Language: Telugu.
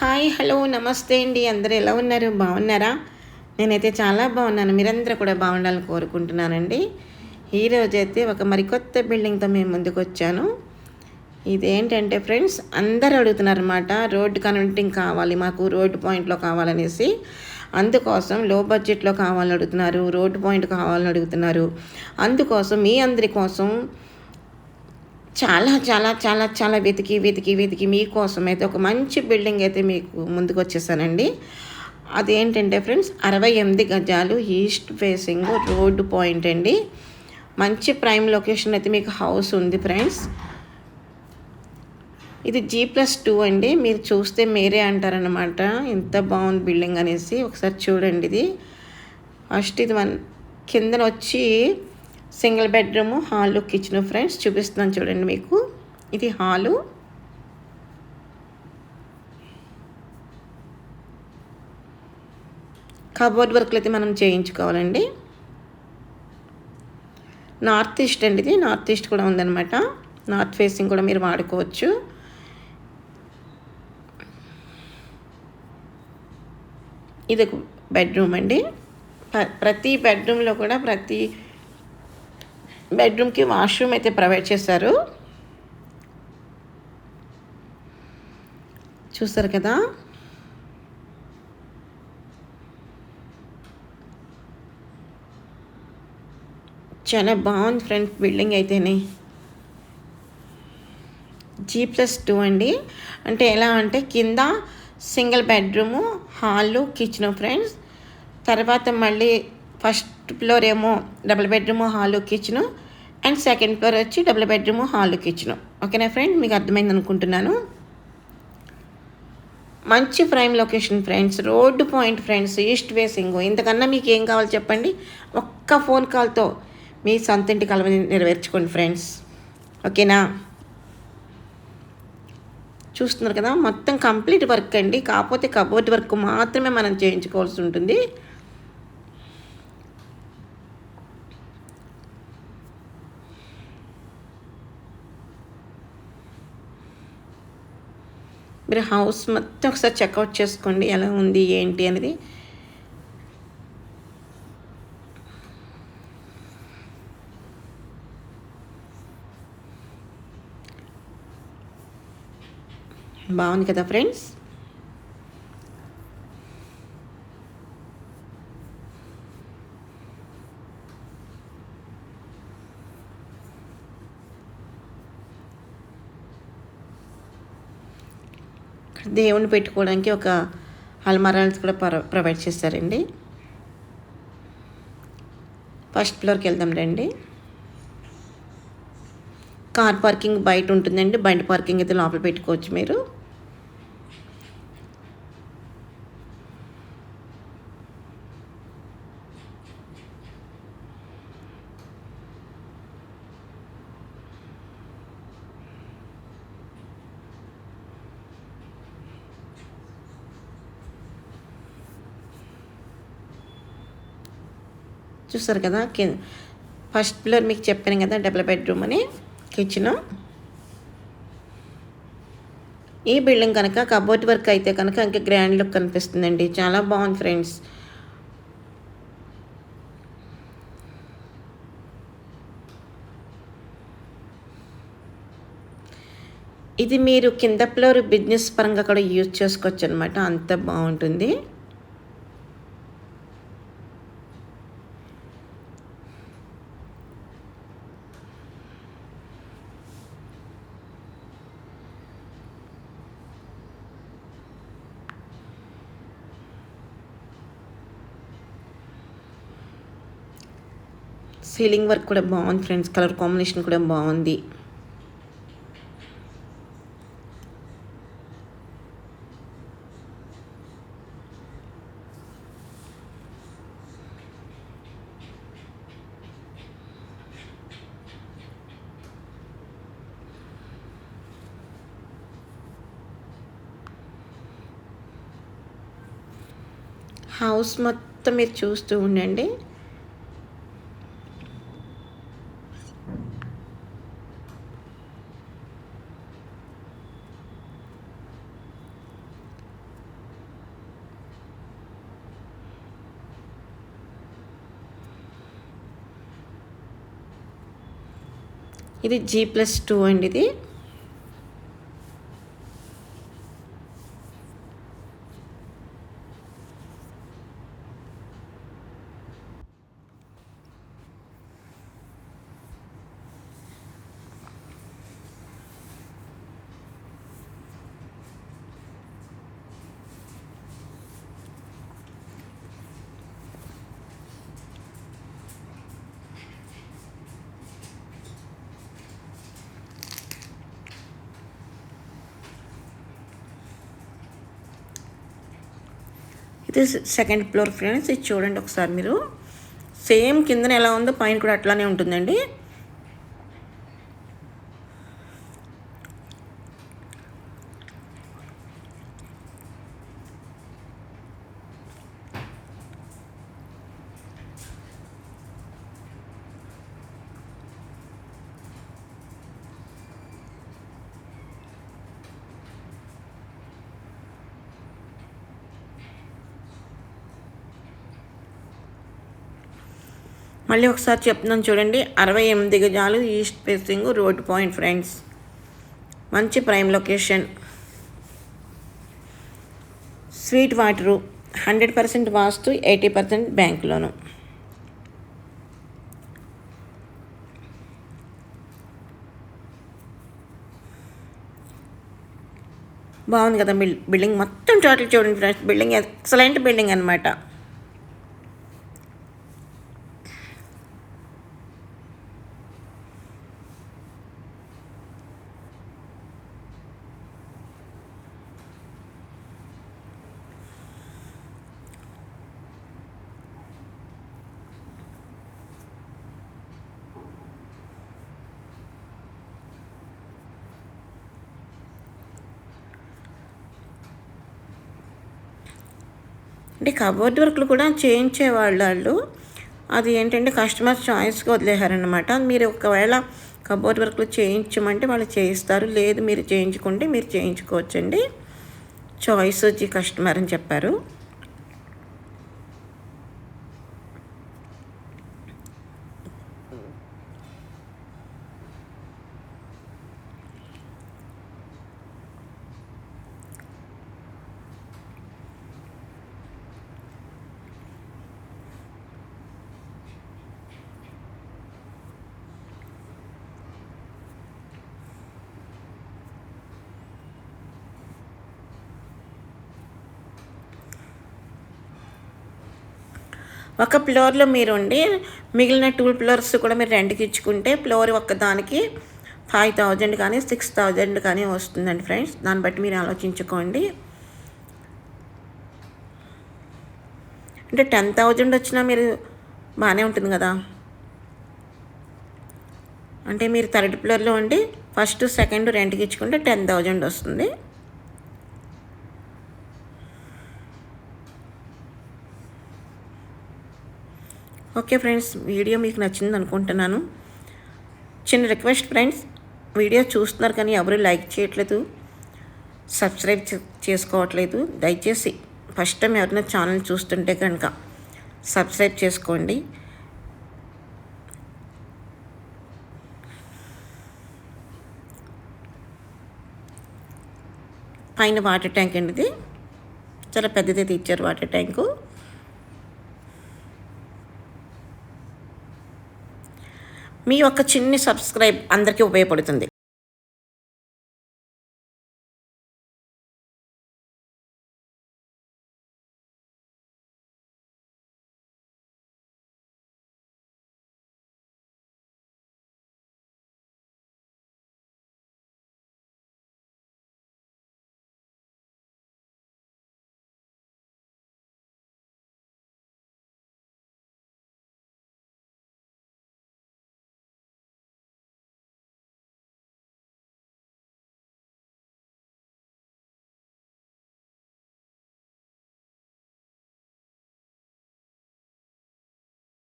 హాయ్ హలో నమస్తే అండి. అందరూ ఎలా ఉన్నారు? బాగున్నారా? నేనైతే చాలా బాగున్నాను. మీరందరూ కూడా బాగుండాలని కోరుకుంటున్నానండి. ఈరోజు అయితే ఒక మరికొత్త బిల్డింగ్తో మేము ముందుకు వచ్చాను. ఇదేంటంటే ఫ్రెండ్స్ అందరూ అడుగుతున్నారు అనమాట రోడ్డు కనెక్టింగ్ కావాలి మాకు రోడ్డు పాయింట్లో కావాలనేసి. అందుకోసం లో బడ్జెట్లో కావాలని అడుగుతున్నారు రోడ్డు పాయింట్ కావాలని అడుగుతున్నారు. అందుకోసం మీ అందరి కోసం చాలా చాలా చాలా చాలా వెతికి వెతికి వెతికి మీకోసం అయితే ఒక మంచి బిల్డింగ్ అయితే మీకు ముందుకు వచ్చేసానండి అదేంటంటే ఫ్రెండ్స్ అరవై ఎనిమిది గజాలు ఈస్ట్ ఫేసింగ్ రోడ్డు పాయింట్ అండి. మంచి ప్రైమ్ లొకేషన్ అయితే మీకు హౌస్ ఉంది ఫ్రెండ్స్. ఇది జీ ప్లస్ టూ అండి. మీరు చూస్తే మీరే అంటారనమాట ఎంత బాగుంది బిల్డింగ్ అనేసి. ఒకసారి చూడండి ఇది. ఫస్ట్ ఇది వన్ కిందన వచ్చి single bedroom hall kitchen friends చూపిస్తున్నాను చూడండి మీకు. ఇది హాలు. కబోర్డ్ వర్క్లు అయితే మనం చేయించుకోవాలండి. నార్త్ ఈస్ట్ అండి ఇది. నార్త్ ఈస్ట్ కూడా ఉందన్నమాట. నార్త్ ఫేసింగ్ కూడా మీరు వాడుకోవచ్చు. ఇది ఒక బెడ్రూమ్ అండి. ప్ర- ప్రతి బెడ్రూమ్లో కూడా ప్రతి బెడ్రూమ్కి వాష్రూమ్ అయితే ప్రొవైడ్ చేశారు. చూస్తారు కదా. చాలా బాగుంది ఫ్రెండ్స్ బిల్డింగ్ అయితేనే. జీ ప్లస్ టూ అండి. అంటే ఎలా అంటే కింద single bedroom hall kitchen friends. తర్వాత మళ్ళీ ఫస్ట్ ఫ్లోర్ ఏమో double bedroom hall kitchen. And second floor వచ్చి డబుల్ బెడ్రూమ్ హాల్ కిచెను. ఓకేనా ఫ్రెండ్? మీకు అర్థమైంది అనుకుంటున్నాను. మంచి prime location friends. Road point friends east facing ఇంతకన్నా మీకు ఏం కావాలో చెప్పండి? ఒక్క ఫోన్ కాల్తో మీ సొంత ఇంటి కలవని నెరవేర్చుకోండి ఫ్రెండ్స్. ఓకేనా? చూస్తున్నారు కదా మొత్తం కంప్లీట్ వర్క్ అండి. కాకపోతే కబోర్డ్ వర్క్ మాత్రమే మనం చేయించుకోవాల్సి ఉంటుంది. మీరు హౌస్ మొత్తం ఒకసారి చెక్అవుట్ చేసుకోండి ఎలా ఉంది ఏంటి అనేది. బాగుంది కదా ఫ్రెండ్స్? దేవుణ్ణి పెట్టుకోవడానికి ఒక అల్మారాల్స్ కూడా ప్రొ ప్రొవైడ్ చేస్తారండి. ఫస్ట్ ఫ్లోర్కి వెళ్దాం రండి. కార్ పార్కింగ్ బయట ఉంటుందండి. బండి పార్కింగ్ అయితే లోపల పెట్టుకోవచ్చు మీరు. చూస్తారు కదా ఫస్ట్ ఫ్లోర్ మీకు చెప్పాను కదా డబుల్ బెడ్రూమ్ అని కిచెన్ ఈ బిల్డింగ్ కనుక కబోర్డ్ వర్క్ అయితే కనుక ఇంకా గ్రాండ్ లుక్ కనిపిస్తుందండి. చాలా బాగుంది ఫ్రెండ్స్. ఇది మీరు కింద ఫ్లోర్ బిజినెస్ పరంగా కూడా యూజ్ చేసుకోవచ్చు అనమాట అంత బాగుంటుంది. సీలింగ్ వర్క్ కూడా బాగుంది ఫ్రెండ్స్. కలర్ కాంబినేషన్ కూడా బాగుంది. హౌస్ మొత్తం మీరు చూస్తూ ఉండండి. ఇది జీ ప్లస్ టూ అండి ఇది. ఇది సెకండ్ ఫ్లోర్ ఫ్రెండ్స్ ఇది చూడండి ఒకసారి మీరు. సేమ్ కిందన ఎలా ఉందో పైన కూడా అట్లానే ఉంటుందండి. మళ్ళీ ఒకసారి చెప్తున్నాను చూడండి. అరవై ఎనిమిది గజాలు east facing road point friends. మంచి prime location. Sweet water hundred percent vastu eighty percent bank loan బాగుంది కదా బిల్ బిల్డింగ్ మొత్తం టోటల్ చూడండి ఫ్రెండ్స్. బిల్డింగ్ ఎక్సలెంట్ బిల్డింగ్ అనమాట అంటే కబోర్డ్ వర్క్లు కూడా చేయించేవాళ్ళు. వాళ్ళు అది ఏంటంటే కస్టమర్ చాయిస్గా వదిలేశారనమాట మీరు ఒకవేళ కబోర్డ్ వర్క్లు చేయించమంటే వాళ్ళు చేయిస్తారు. లేదు మీరు చేయించుకుంటే మీరు చేయించుకోవచ్చండి. చాయిస్ వచ్చి కస్టమర్ అని చెప్పారు. ఒక ఫ్లోర్లో మీరు ఉండి మిగిలిన టూ ఫ్లోర్స్ కూడా మీరు రెంట్కి ఇచ్చుకుంటే ఫ్లోర్ ఒక్కదానికి ఫైవ్ థౌజండ్ కానీ సిక్స్ థౌజండ్ కానీ వస్తుందండి ఫ్రెండ్స్. దాన్ని బట్టి మీరు ఆలోచించుకోండి. అంటే టెన్ థౌజండ్ వచ్చినా మీరు బాగానే ఉంటుంది కదా. అంటే మీరు థర్డ్ ఫ్లోర్లో ఉండి ఫస్ట్ సెకండ్ రెంట్కి ఇచ్చుకుంటే టెన్ థౌజండ్ వస్తుంది. ఓకే ఫ్రెండ్స్ వీడియో మీకు నచ్చింది అనుకుంటున్నాను. చిన్న రిక్వెస్ట్ ఫ్రెండ్స్ వీడియో చూస్తున్నారు కానీ ఎవరు లైక్ చేయట్లేదు సబ్స్క్రైబ్ చేసుకోవట్లేదు. దయచేసి ఫస్ట్ టైం ఎవరైనా ఛానల్ చూస్తుంటే కనుక సబ్స్క్రైబ్ చేసుకోండి. పైన వాటర్ ట్యాంక్ అండి ఇది. చాలా పెద్దది ఇచ్చారు వాటర్ ట్యాంకు. మీ యొక్క చిన్ని సబ్స్క్రైబ్ అందరికీ ఉపయోగపడుతుంది.